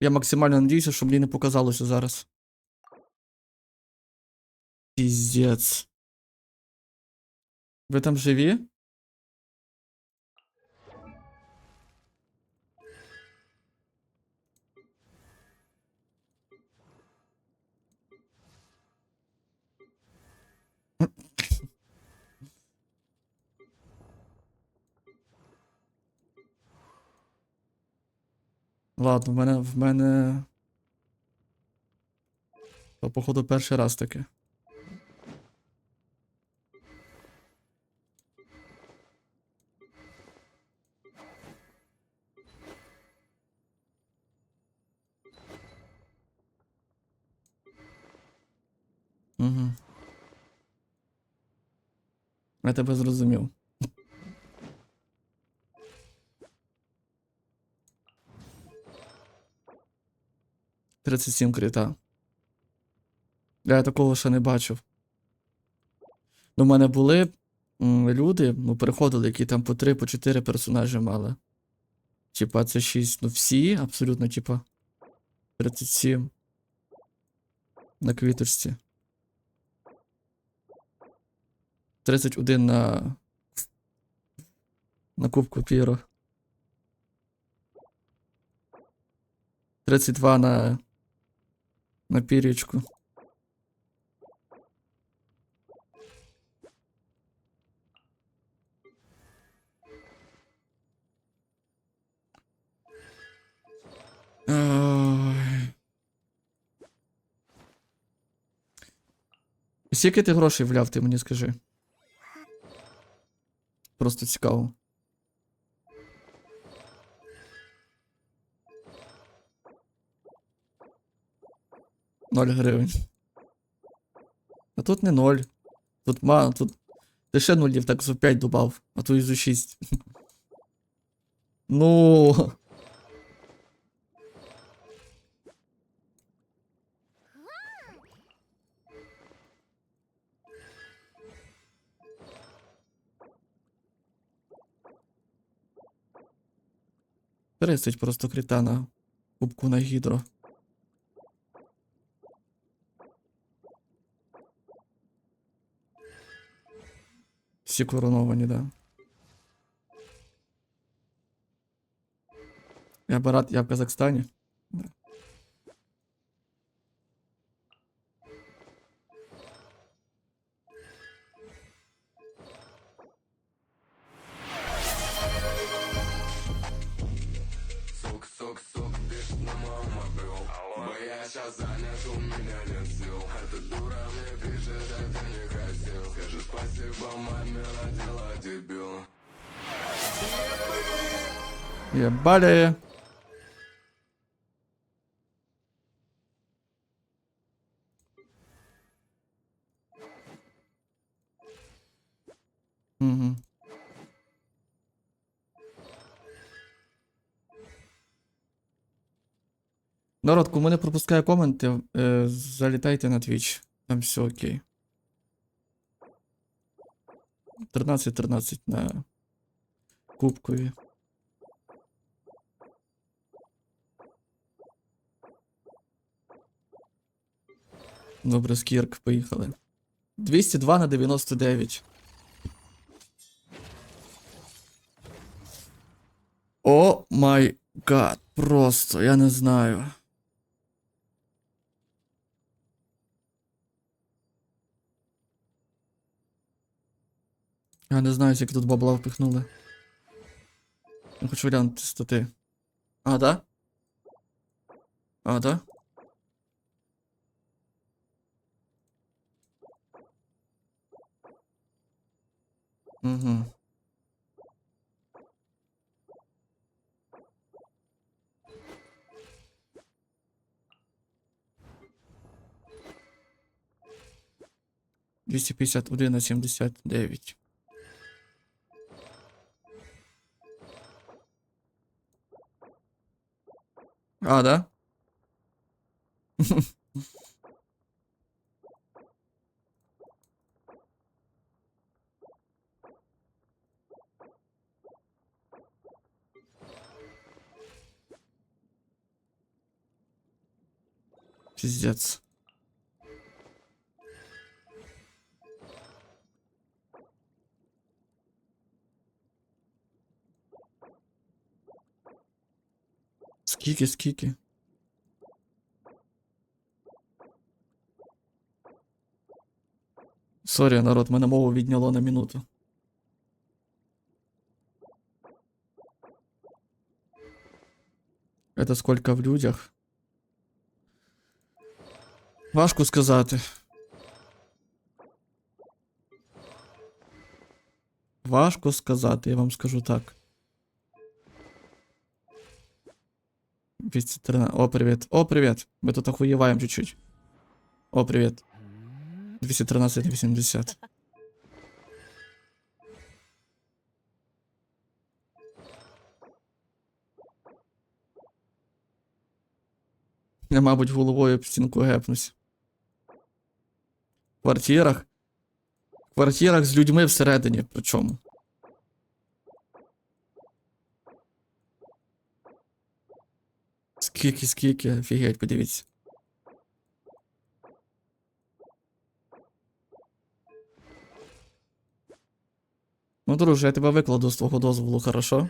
Я максимально надіюся, що мені не показалося зараз. Піздець. Ви там живі? Ладно, в мене. В мене. То, походу, перший раз таке. Угу. Я тебе зрозумів. Тридцять сім крита. Я такого ще не бачив. Ну, в мене були люди, ну, переходили, які там по 3, по 4 персонажі мали. Типа, це 6, ну всі, абсолютно, типа. 37. На квіточці. 31 на. На кубку Піро. 32 на. На пірічку. Скільки ти грошей вляв, ти мені скажи. Просто цікаво. Ноль гривень. А тут не ноль. Тут ма, тут. Ти ще нулів так за 5 добав, а то і за 6. Ну. Тридцять просто крита на кубку на гідро. Всі короновані, да. Я би рад, я в Казахстані. Да. Занят, у меня нет сил Эта дура мне пишет, это не хотел Скажи спасибо маме, родила дебила Єбалі. Угу. Народ, кому не пропускає коменти, е, залітайте на Twitch. Там все окей. 13-13 на кубкові. Добре, скірк, поїхали. 202 на 99. О май гад, просто, я не знаю. Я не знаю, скільки тут бабла впихнули. Я хочу глянути стати. А, да? А, да? Угу. Двісті п'ятдесят один на сімдесят дев'ять. А, да? Піздець. Скільки, скільки? Сорі, народ, мене мову відняло на минуту. Это сколько в людях? Важко сказати. Важко сказати, я вам скажу так. 213. О, привет. О, привет. Мы тут охуеваем чуть-чуть. О, привет. 213 на 80. Я, мабуть, головою об стінку гепнусь. В квартирах. В квартирах з людьми всередині, причому. Скільки, скільки, офігеть, подивіться. Ну, друже, я тебе викладу з твого дозволу, хорошо?